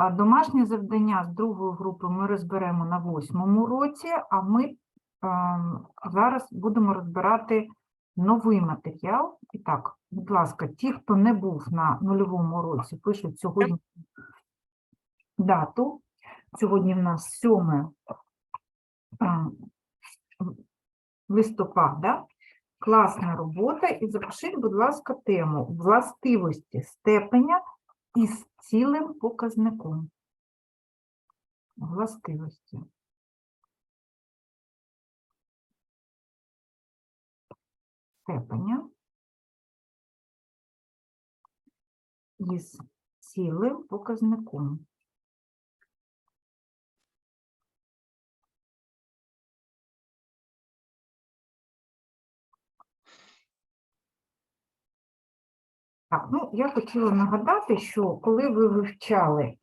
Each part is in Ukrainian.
А домашнє завдання з другої групи ми розберемо на восьмому році, а ми ем, зараз будемо розбирати новий матеріал. І так, будь ласка, ті, хто не був на нульовому році, пишуть сьогодні дату. Сьогодні в нас 7 ем, листопада. Класна робота. І запишіть, будь ласка, тему властивості степеня із цілим показником. Властивості. Степеня із цілим показником. Так, ну я хотіла нагадати, що коли ви вивчали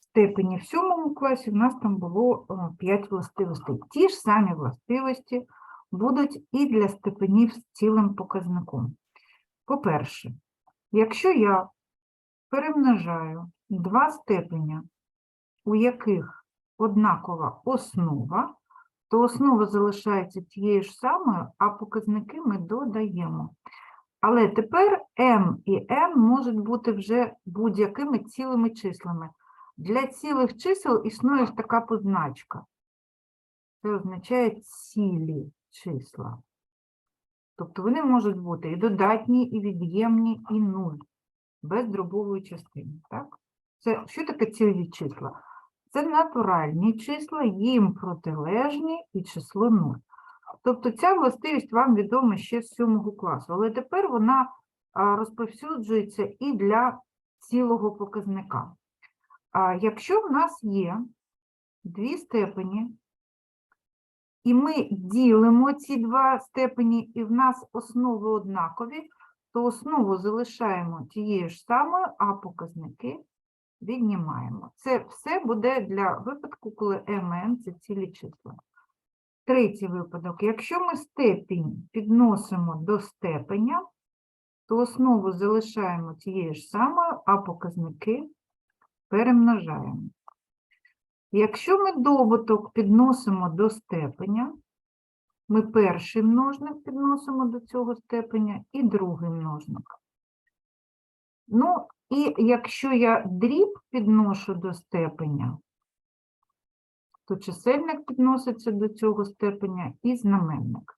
степені в сьомому класі, в нас там було 5 властивостей. Ті ж самі властивості будуть і для степенів з цілим показником. По-перше, якщо я перемножаю два степеня, у яких однакова основа, то основа залишається тією ж самою, а показники ми додаємо. Але тепер m і n можуть бути вже будь-якими цілими числами. Для цілих чисел існує така позначка. Це означає цілі числа. Тобто вони можуть бути і додатні, і від'ємні, і нуль, без дробової частини. Так? Це, що таке цілі числа? Це натуральні числа, їм протилежні і число 0. Тобто ця властивість вам відома ще з 7 класу, але тепер вона розповсюджується і для цілого показника. Якщо в нас є дві степені, і ми ділимо ці два степені, і в нас основи однакові, то основу залишаємо тією ж самою, а показники віднімаємо. Це все буде для випадку, коли mn – це цілі числа. Третій випадок. Якщо ми степінь підносимо до степеня, то основу залишаємо тією ж самою, а показники перемножаємо. Якщо ми добуток підносимо до степеня, ми перший множник підносимо до цього степеня і другий множник. Ну, і якщо я дріб підношу до степеня, то чисельник підноситься до цього степеня і знаменник.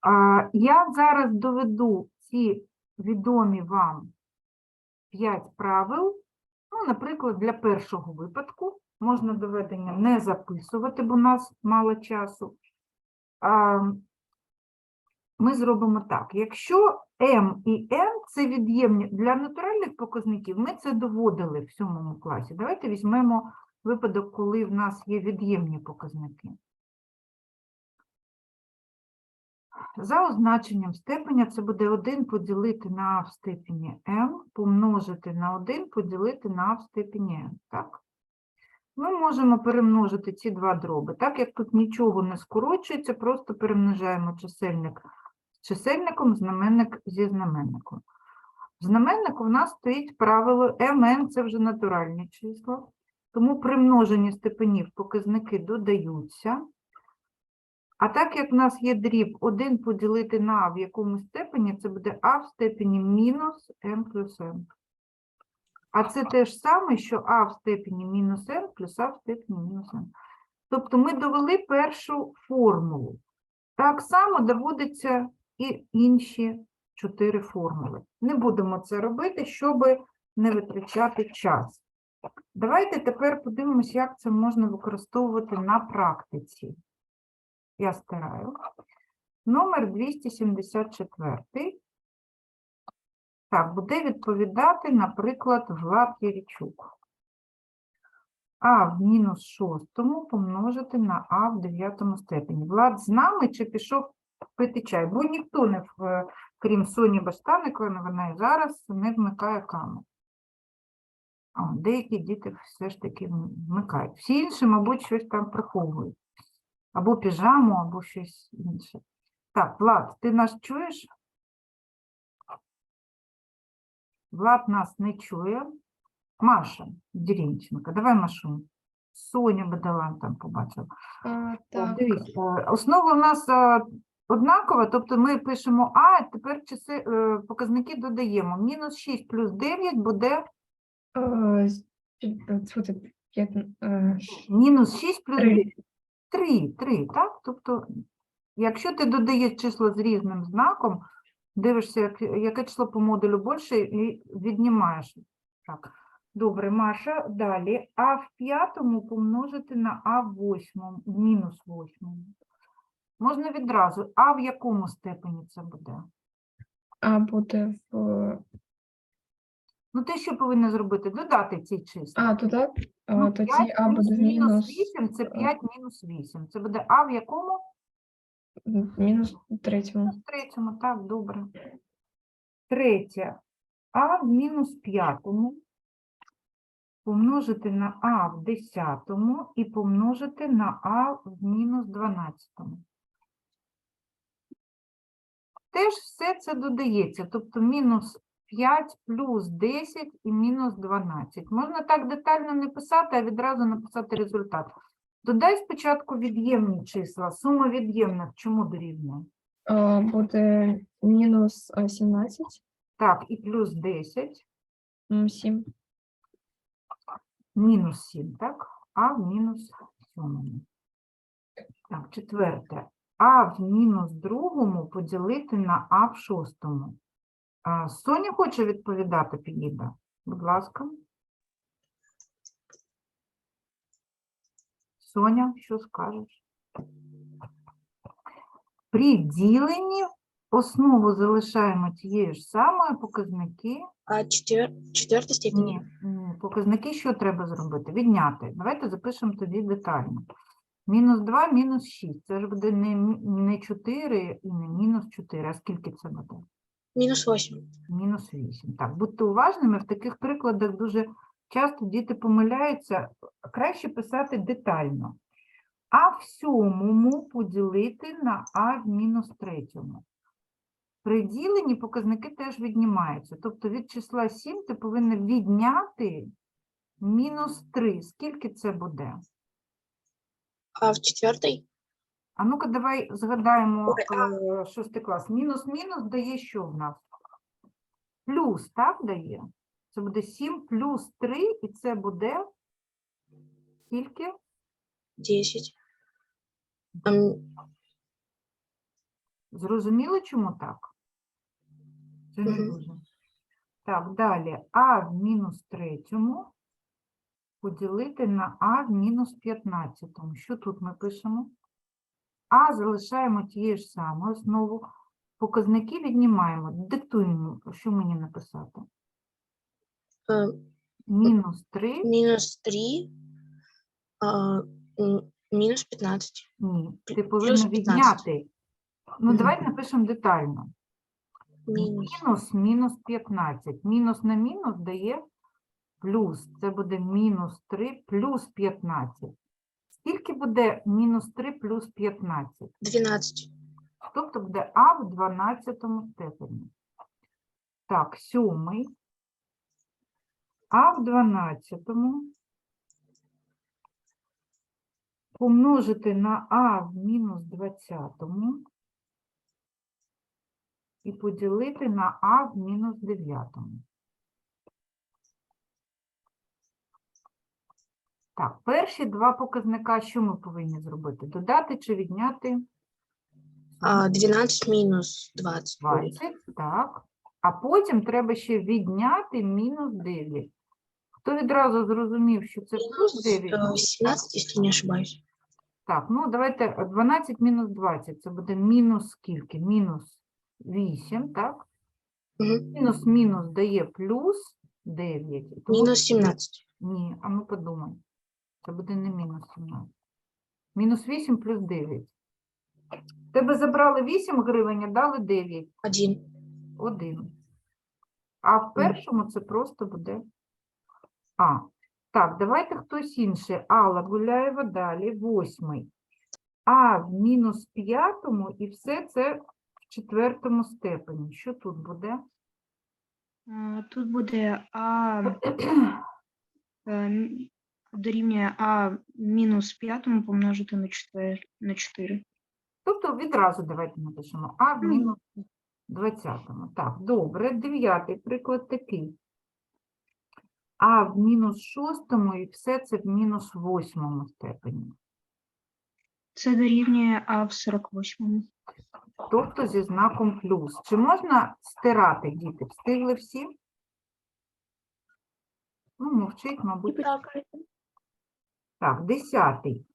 А, Я зараз доведу ці відомі вам 5 правил. Ну, наприклад, для першого випадку можна доведення не записувати, бо у нас мало часу. А, Ми зробимо так. Якщо m і n – це від'ємні для натуральних показників, ми це доводили в сьомому класі. Давайте візьмемо випадок, коли в нас є від'ємні показники. За означенням степеня це буде 1 поділити на а в степені m, помножити на 1 поділити на а в степені n. Так? Ми можемо перемножити ці два дроби. Так як тут нічого не скорочується, просто перемножаємо чисельник з чисельником, знаменник зі знаменником. В знаменнику в нас стоїть правило mn – це вже натуральні числа. Тому при множенні степенів показники додаються. А так як в нас є дріб 1 поділити на а в якомусь степені, це буде а в степені мінус m плюс n. А це те ж саме, що а в степені мінус n плюс а в степені мінус n. Тобто ми довели першу формулу. Так само доводяться і інші чотири формули. Не будемо це робити, щоб не витрачати час. Давайте тепер подивимось, як це можна використовувати на практиці. Я стираю. Номер 274. Так, буде відповідати, наприклад, Влад Єрічук. А в мінус шостому помножити на А в дев'ятому степені. Влад з нами чи пішов пити чай? Бо ніхто не, в- крім Соні Баштаникової, вона і зараз не вмикає камеру. А, деякі діти все ж таки вмикають. Всі інші, мабуть, щось там приховують. Або піжаму, або щось інше. Так, Влад, ти нас чуєш? Влад нас не чує. Маша Деренченко. Давай Машу. Соня Бадалан там побачила. А, Так, Дивись, е, основа в нас е, однакова, тобто ми пишемо А, а тепер часи, е, показники додаємо. Мінус 6 плюс 9 буде мінус 6 плюс Три. 3, 3, так? Тобто, якщо ти додаєш число з різним знаком, дивишся, як- яке число по модулю більше і віднімаєш. Так. Добре, Маша, далі. А в п'ятому помножити на А в восьмому, в мінус восьмому. Можна відразу. А в якому степені це буде? А буде в. Ну, ти що повинна зробити? Додати ці числа. А, то так? А, Ну, тоді 5 А плюс буде мінус мінус, 8 – це е, 5 мінус 8. Це буде А в якому? мінус третьому. В третьому, так, добре. Третє. А в мінус п'ятому помножити на А в десятому і помножити на А в мінус дванадцятому. Теж все це додається, тобто мінус 5 плюс 10 і мінус 12. Можна так детально не писати, а відразу написати результат. Додай спочатку від'ємні числа. Сума від'ємних чому дорівнює? А, буде мінус а, 17, Так, і плюс 10. м, 7. мінус 7, так? А в мінус сьомому. Так, четверте. А в мінус другому поділити на А в шостому. А, Соня хоче відповідати, підійде. Будь ласка. Соня, що скажеш? При діленні основу залишаємо тією ж самою, показники А четвер... четвертой степени? ні, показники що треба зробити? Відняти. Давайте запишемо тоді детально. Мінус 2, мінус 6. Це ж буде не, не 4 і не мінус 4. А скільки це буде? Минус восемь. Мінус 8. Так, будьте уважними, в таких прикладах дуже часто діти помиляються. Краще писати детально. А в сьомому поділити на А в мінус третьому. При діленні показники теж віднімаються. Тобто від числа 7 ти повинен відняти мінус 3. Скільки це буде? А в четвертой? А ну-ка, давай згадаємо е, шостий клас. Мінус-мінус дає що в нас? Плюс, так, дає? Це буде 7 плюс 3, і це буде скільки? Десять. Ам, Зрозуміли, чому так? Це не Мгм. дуже. Так, далі. А в мінус третьому поділити на А в мінус 15. Що тут ми пишемо? А залишаємо тією ж самою знову. Показники віднімаємо. Диктуємо, що мені написати. а, Мінус 3, минус три. А, м, минус пятнадцать. ні. Ти 15. відняти. Ну, Мгм. давай напишемо детально. Мінус мінус 15. Мінус на мінус дає плюс. Це буде мінус 3 плюс 15. Скільки буде мінус 3 плюс 15? Двенадцать. Тобто буде А в 12 степені. Так, сьомий. А в 12 помножити на А в мінус 20 і поділити на А в мінус 9. Так, перші два показника, що ми повинні зробити? Додати чи відняти? А, двенадцать минус двадцать. 20, так. А потім треба ще відняти мінус 9. Хто відразу зрозумів, що це плюс 9? э, семнадцать, если не ошибаюсь. Так, ну давайте е, 12 мінус 20. Це буде мінус скільки? Мінус 8, так? Мінус мінус дає плюс 9. Тому Минус семнадцать. Ні, а ну подумай. Це буде не мінус 17. Мінус 8 плюс 9. Тебе забрали 8 гривень, а дали 9. Один. Один. А в першому це просто буде А. Так, давайте хтось інший. Алла Гуляєва далі, восьмий. А в мінус п'ятому і все це в четвертому степені. Що тут буде? Тут буде А е, дорівнює а мінус п'ятому помножити на 4. На 4. Тобто відразу давайте напишемо А в мінус 20. Так, добре. Дев'ятий приклад такий. А в мінус шостому і все це в мінус восьмому степені. Це дорівнює а в 48. Тобто зі знаком плюс. Чи можна стирати, діти? Встигли всі? Ну, мовчить, мабуть. Так, десятий.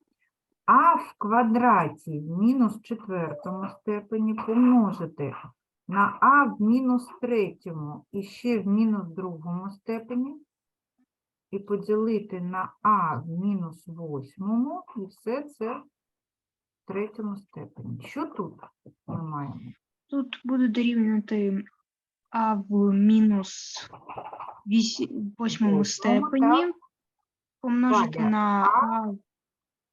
А в квадраті в мінус четвертому степені помножити на а в мінус третьому і ще в мінус другому степені і поділити на а в мінус восьмому і все це в третьому степені. Що тут ми маємо? Тут буде дорівнювати а в мінус вісі- восьмому Восьмому, степені помножити на а?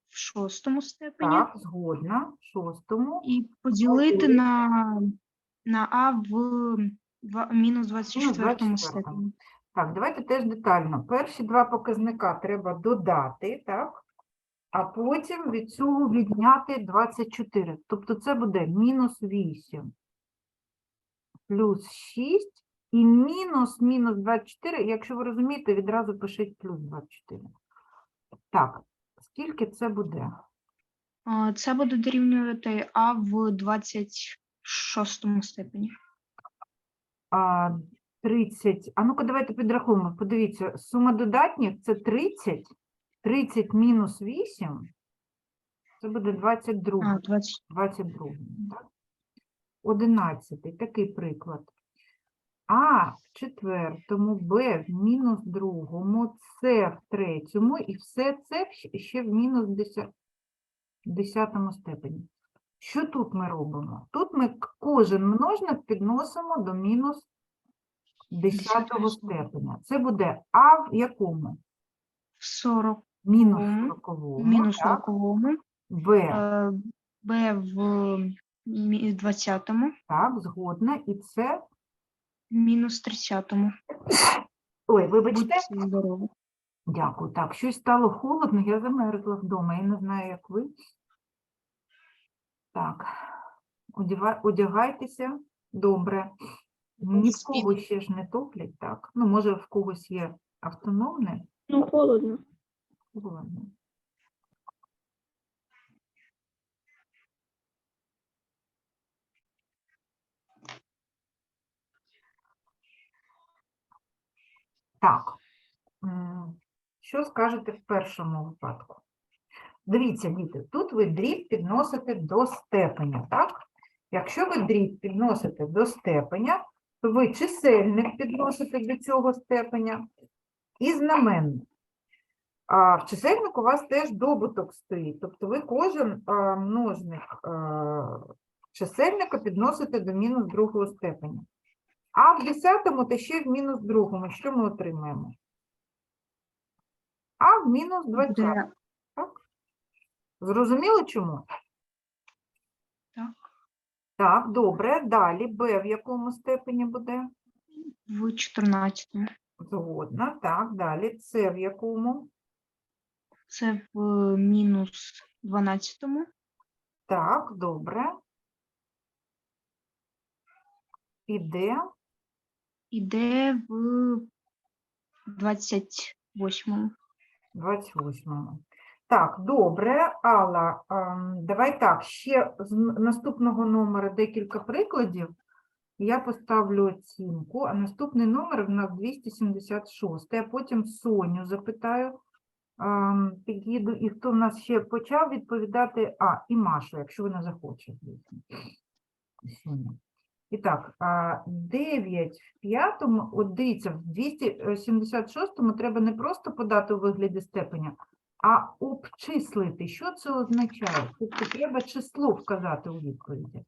в шостому степені Так, згодна, шостому. і поділити на, на а в два- мінус 24 24-му. степені. Так, давайте теж детально. Перші два показника треба додати, так? А потім від цього відняти 24. Тобто це буде мінус 8 плюс 6 і мінус мінус 24. Якщо ви розумієте, відразу пишіть плюс 24. Так, скільки це буде? А, Це буде дорівнювати а в 26 степені. А, 30. А ну-ка, давайте підрахуємо. Подивіться, сума додатніх це 30. 30 мінус 8. Це буде 22. А, 20. 22. Так? 11. Такий приклад. А в четвертому, Б в мінус другому, С в третьому і все це ще в мінус десятому степені. Що тут ми робимо? Тут ми кожен множник підносимо до мінус десятого степеня. Це буде А в якому? 40, Мінус Мгм. сороковому, мінус так? 40, Б, е, Б в мі- 20, так, згодна. І це, мінус 30. ой, вибачте, Будьте здорові. Дякую. Так, щось стало холодно, я замерзла вдома. Я не знаю, як ви. Так, одяга- одягайтеся добре. Ні в кого ще ж не топлять, так? Ну, може, в когось є автономне. Ну, холодно. Холодно. Так, що скажете в першому випадку? Дивіться, діти, тут ви дріб підносите до степеня, так? Якщо ви дріб підносите до степеня, то ви чисельник підносите до цього степеня і знаменник. А в чисельнику у вас теж добуток стоїть, тобто ви кожен множник чисельника підносите до мінус другого степеня. А в десятому та ще в мінус другому, що ми отримаємо? А в мінус 20. Буде Так? Зрозуміло чому? Так. Так, добре. Далі Б в якому степені буде? в 14. Згодна. Так, далі С в якому? Це в мінус 12. Так, добре. І Д? Іде в 28. 28. Так, добре, Алла, ем, давай так, ще з наступного номера декілька прикладів. Я поставлю оцінку, а наступний номер в нас 276. Я потім Соню запитаю, ем, під'їду, і хто в нас ще почав відповідати, а, і Машу, якщо вона захоче. Соня. І так, 9 в п'ятому, от дивіться, в 276-му треба не просто подати у вигляді степеня, а обчислити. Що це означає? Тобто треба число вказати у відповіді.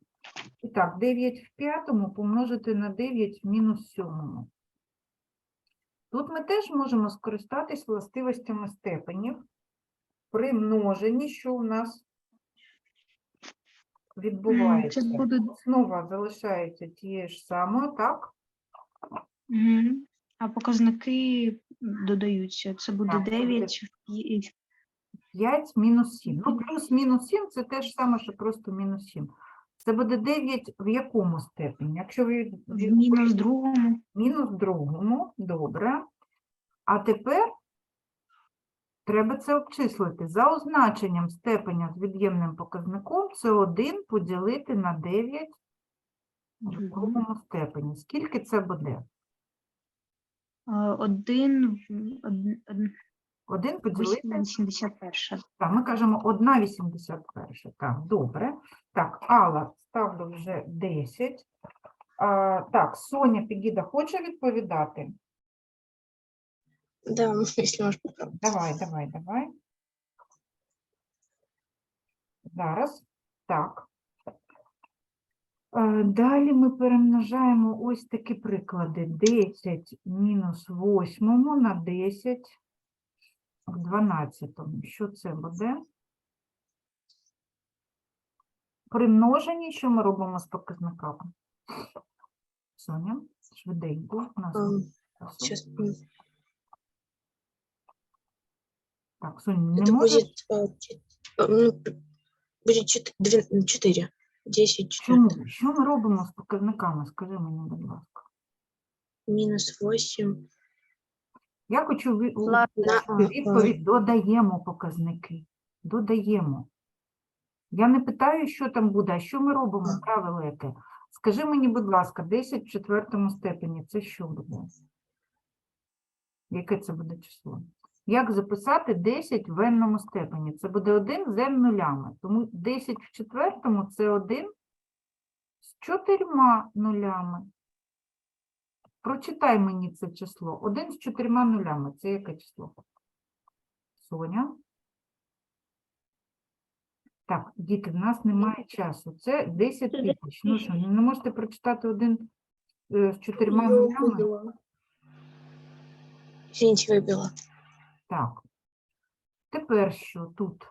І так, 9 в п'ятому помножити на 9 в мінус сьомому. Тут ми теж можемо скористатись властивостями степенів при множенні, що у нас відбувається. буде- Основа залишається тією ж самою, так? Угу. А показники додаються. Це буде Так, це буде 9 і 5 мінус 7. Ну, плюс мінус 7 це те ж саме, що просто мінус 7. Це буде 9 в якому степені? Якщо ви в мінус другому. мінус другому, добре. А тепер треба це обчислити. За означенням степеня з від'ємним показником це 1 поділити на 9 в другому степені. Скільки це буде? А, Один, од- од- 1 поділити 81. Так, ми кажемо 1,81. Так, добре. Так, Алла, ставлю вже 10. А, так, Соня Пегіда хоче відповідати? Да, если можешь попробовать. Давай, давай, давай. Зараз. Так. Е, Далі ми перемножаємо ось такі приклади. 10 мінус 8 на 10 в 12. Що це буде? При множенні що ми робимо з показниками? Соня, швиденько. У нас Ам, мало часу. Сейчас. Так, Соня, не Это можеш? будет, э, чет- э, ну, п- будет 4. 10 Чому? четвертых. Що ми робимо з показниками? Скажи мені, будь ласка. Минус 8. Я хочу ви- у- Ладно, почути а, відповідь. Додаємо показники. Додаємо. Я не питаю, що там буде, а що ми робимо? Ага. Правило яке? Скажи мені, будь ласка, 10 в четвертому степені це що буде? Яке це буде число? Як записати 10 в n степені? Це буде 1 з n нулями. Тому 10 в четвертому це 1 з чотирма нулями. Прочитай мені це число. 1 з чотирма нулями. Це яке число? Соня? Так, діти, в нас немає часу. Це 10 тисяч. Ну що, не можете прочитати один е, з чотирма нулями? Извините, выбила. Так. Тепер що тут?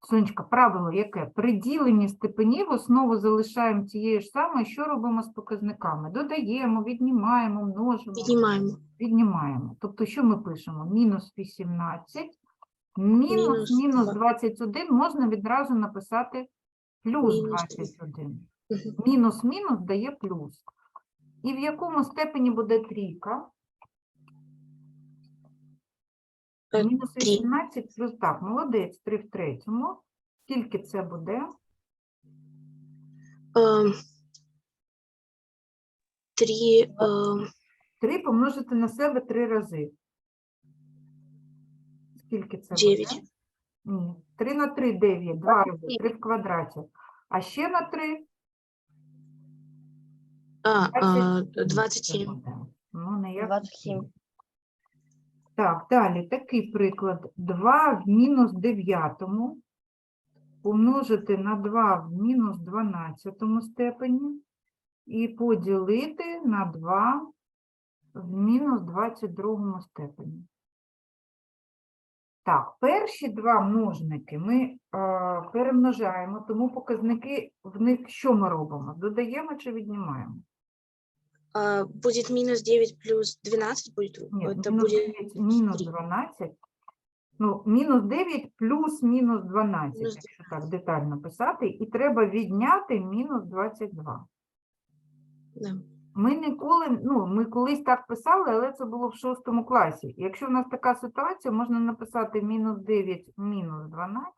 Сонечка, правило яке? При діленні степенів основу залишаємо тією ж самою, що робимо з показниками? Додаємо, віднімаємо, множимо, Поднимаем. віднімаємо. Тобто, що ми пишемо? Мінус 18, мінус, Мінус мінус 21 можна відразу написати плюс 21. Мінус мінус дає плюс. І в якому степені буде трійка? Е, Мінус 18 плюс так, молодець, 3 в третьому. Скільки це буде? Эм, Три. эм, 3 помножити на себе 3 рази. Скільки це Дев'ять. буде? Ні. 3 на 3 – 9, 2 рази, 3 в квадраті. А ще на 3 А, а, 27. 27. Ну, не як 27. Так, далі такий приклад. 2 в мінус 9 помножити на 2 в мінус 12 степені і поділити на 2 в мінус 22 степені. Так, перші два множники ми е, перемножаємо, тому показники в них що ми робимо? Додаємо чи віднімаємо? А, Будет минус 9 плюс 12 будет. Ні, Это мінус будет 9, мінус три. 12. Ну, мінус 9 плюс мінус 12, Мінус якщо так детально писати, і треба відняти мінус 22. да. Ми ніколи, ну, ми колись так писали, але це було в шостому класі. Якщо в нас така ситуація, можна написати мінус 9 мінус 12,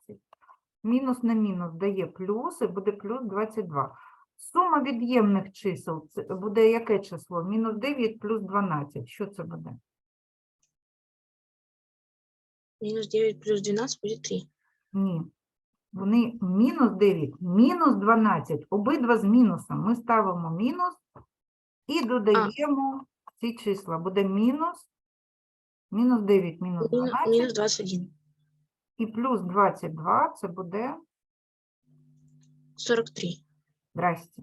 мінус на мінус дає плюс, і буде плюс 22. Сума від'ємних чисел це буде яке число? Мінус 9 плюс 12. Що це буде? Минус 9 плюс 12 будет 3. Ні. Вони мінус 9, мінус 12, обидва з мінусом. Ми ставимо мінус і додаємо ці числа. Буде мінус, мінус 9, мінус Мину- 12 Минус 21. і плюс 22 це буде, 43. Здрасте,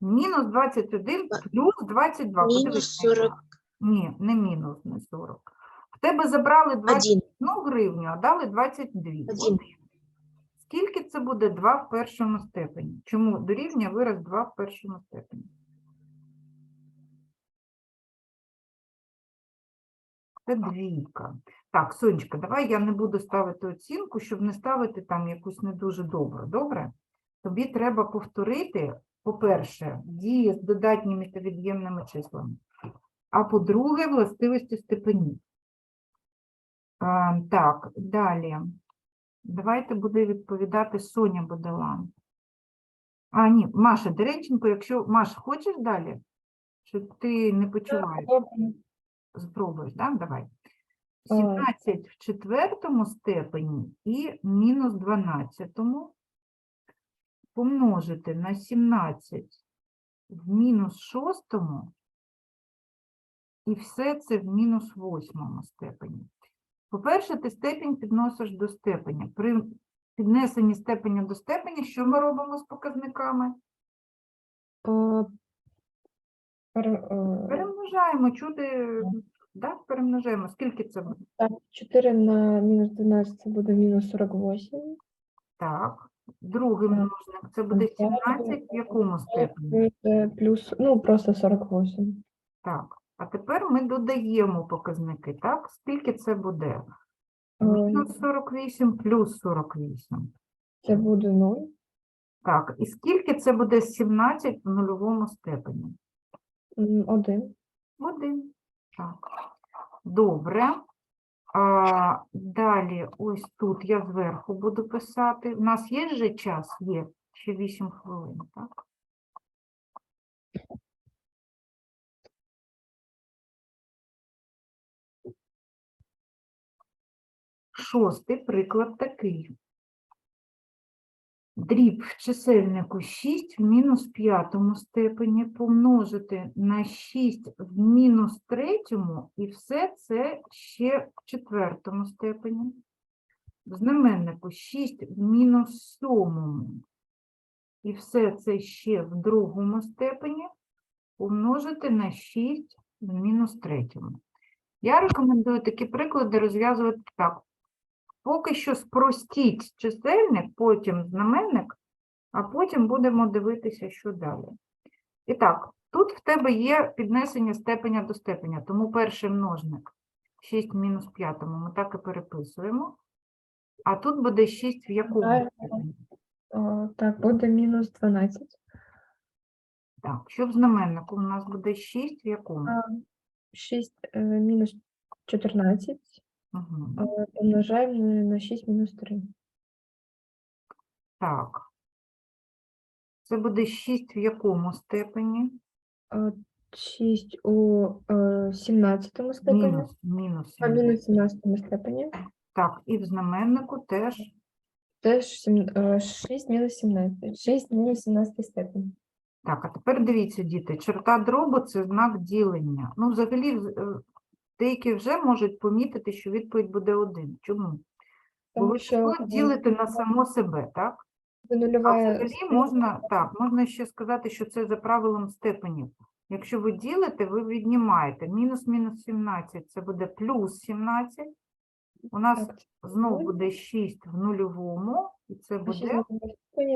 мінус 21 плюс 22. Минус Подивись на 40. Ні, не мінус, не 40. В тебе забрали 21 1. гривню, а дали 22. Один. Один. Скільки це буде 2 в першому степені? Чому дорівнює вираз 2 в першому степені? Це двійка. Так, Сонечка, давай я не буду ставити оцінку, щоб не ставити там якусь не дуже добру. Добре? Тобі треба повторити, по-перше, дії з додатніми та від'ємними числами. А по-друге, властивості степенів. Так, далі. Давайте буде відповідати Соня Бодалан. А, ні, Маша Деренченко, якщо Маш, хочеш далі? Чи ти не почуваєш? Спробуєш, так? Давай. 17 в четвертому степені і мінус 12 помножити на 17 в мінус шостому і все це в мінус восьмому степені. По-перше, ти степінь підносиш до степеня. При піднесенні степеня до степеня, що ми робимо з показниками? Пере- е, Перемножаємо, чути, так, перемножаємо. Скільки це буде? Так, 4 на мінус 12 це буде мінус 48. Так. Другий множник, це буде 17 в якому степені? Плюс, ну, просто 48. Так. А тепер ми додаємо показники, так? Скільки це буде? Е, Мінус 48 плюс 48. Це буде 0. Так, і скільки це буде 17 в нульовому степені? 1. Один. Так. Добре. А, далі, ось тут я зверху буду писати. У нас є вже час? Є. Ще 8 хвилин, так? Шостий приклад такий. Дріб в чисельнику 6 в мінус п'ятому степені помножити на 6 в мінус третьому, і все це ще в четвертому степені. В знаменнику 6 в мінус сьомому, і все це ще в другому степені помножити на 6 в мінус третьому. Я рекомендую такі приклади розв'язувати так. Поки що спростіть чисельник, потім знаменник, а потім будемо дивитися, що далі. І так, тут в тебе є піднесення степеня до степеня, тому перший множник 6 мінус п'ятому ми так і переписуємо. А тут буде 6 в якому степені? Так, буде мінус 12. Так, що в знаменнику у нас буде 6 в якому? 6 е, мінус 14 Угу. е, помножаємо на- на 6 мінус 3. Так. Це буде 6 в якому степені? 6 у е, 17 степені, Мінус, мінус. а 17. мінус 17 степені. Так, і в знаменнику теж Теж 6 мінус 17. 6 мінус 17 степені. Так, а тепер дивіться, діти, черта дробу – це знак ділення. Ну, взагалі, е, деякі вже можуть помітити, що відповідь буде один. Чому? Бо Тому ви що число ділите на само себе, так? А взагалі можна, так, можна ще сказати, що це за правилом степенів. Якщо ви ділите, ви віднімаєте. Мінус мінус 17 – це буде плюс 17. У нас знову буде 6 в нульовому, і це буде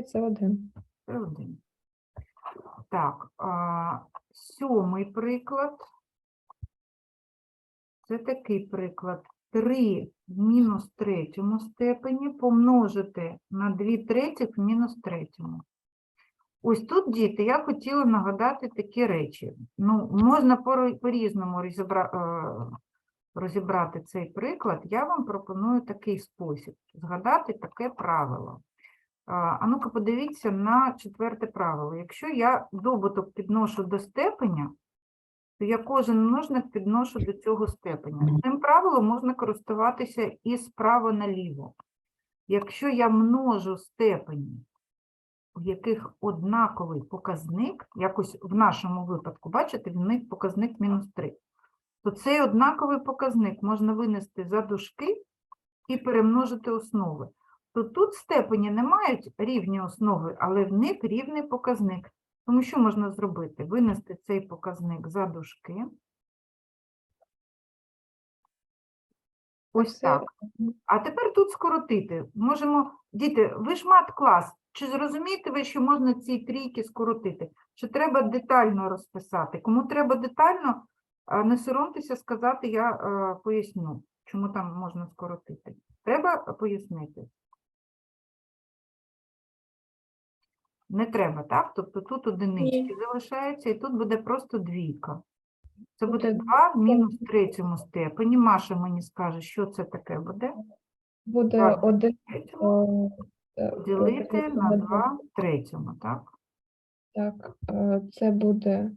це 1. Це один. Так, а, сьомий приклад. Це такий приклад. 3 в мінус третьому степені помножити на 2 третіх в мінус третьому. Ось тут, діти, я хотіла нагадати такі речі. Ну, можна по-різному розібра... е, розібрати цей приклад. Я вам пропоную такий спосіб. Згадати таке правило. А а ну-ка подивіться на четверте правило. Якщо я добуток підношу до степеня, то я кожен множник підношу до цього степеня. Цим правилом можна користуватися і справа наліво. Якщо я множу степені, в яких однаковий показник, якось в нашому випадку, бачите, в них показник мінус 3, то цей однаковий показник можна винести за дужки і перемножити основи то тут степені не мають рівні основи, але в них рівний показник. Тому що можна зробити? Винести цей показник за дужки. Ось так. А тепер тут скоротити. Можемо, діти, ви ж мат-клас. Чи зрозумієте ви, що можна ці трійки скоротити? Чи треба детально розписати? Кому треба детально, не соромтеся сказати, я поясню, чому там можна скоротити. Треба пояснити. Не треба, так? Тобто тут одинички залишаються, і тут буде просто двійка. Це буде Буде 2 в мінус третьому степені. Маша мені скаже, що це таке буде. Буде Так. один Третьому е, е, поділити на на 2 в третьому, так? Так, е, це буде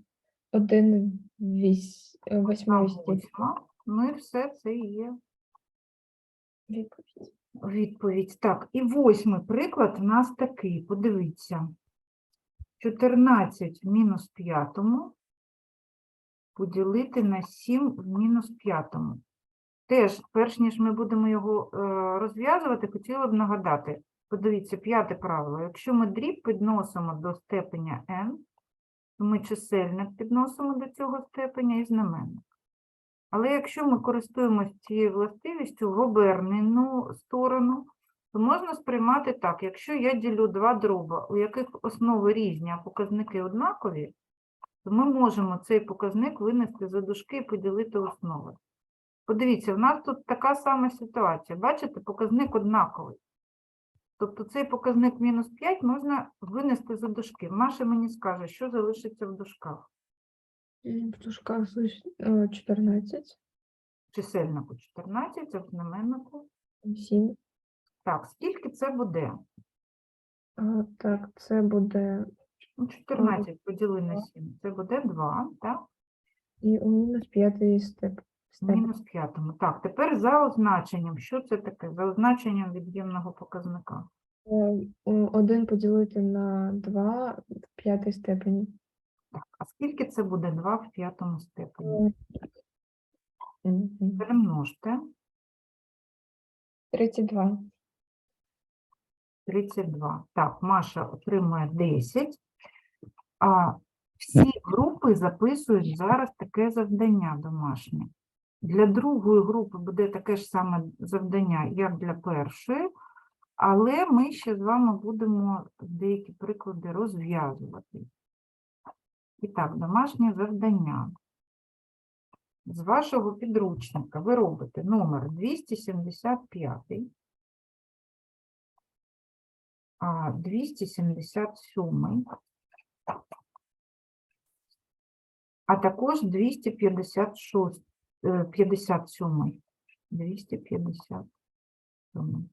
один вісь, е, А восьма. Ну і все, це і є відповідь. відповідь. Так, і восьмий приклад у нас такий. Подивіться. 14 в мінус п'ятому поділити на 7 в мінус п'ятому. Теж, перш ніж ми будемо його е, розв'язувати, хотіла б нагадати. Подивіться, п'яте правило. Якщо ми дріб підносимо до степеня n, то ми чисельник підносимо до цього степеня і знаменник. Але якщо ми користуємося цією властивістю в обернену сторону, то можна сприймати так, якщо я ділю два дроба, у яких основи різні, а показники однакові, то ми можемо цей показник винести за дужки і поділити основи. Подивіться, в нас тут така сама ситуація. Бачите, показник однаковий. Тобто цей показник мінус 5 можна винести за дужки. Маша мені скаже, що залишиться в дужках. В дужках е, 14, Чисельнику 14, а в знаменнику. 7. Так, скільки це буде? Е, Так, це буде Ну, 14 поділи на 7. Це буде 2, так? і у мінус п'ятий степ. степень. Мінус п'ятому. Так, тепер за означенням. Що це таке? За означенням від'ємного показника. Е, Один поділити на 2 в п'ятій степені. Так, а скільки це буде 2 в п'ятому степені? Мгм. Перемножте. 32. 32. Так, Маша отримує 10. А всі групи записують зараз таке завдання домашнє. Для другої групи буде таке ж саме завдання, як для першої, але ми ще з вами будемо деякі приклади розв'язувати. І так, домашнє завдання. З вашого підручника ви робите номер 275 а 277, а також 256, е, 57, 257.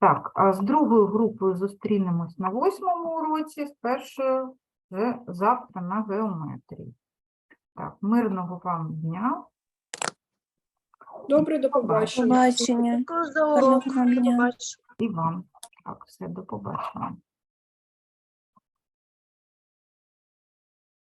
Так, а з другою групою зустрінемось на восьмому уроці, з першою вже завтра на геометрії. Так, мирного вам дня. Добре, до побачення. Побачення. Гарного вам До дня. побачення. І вам. Так, все, до побачення.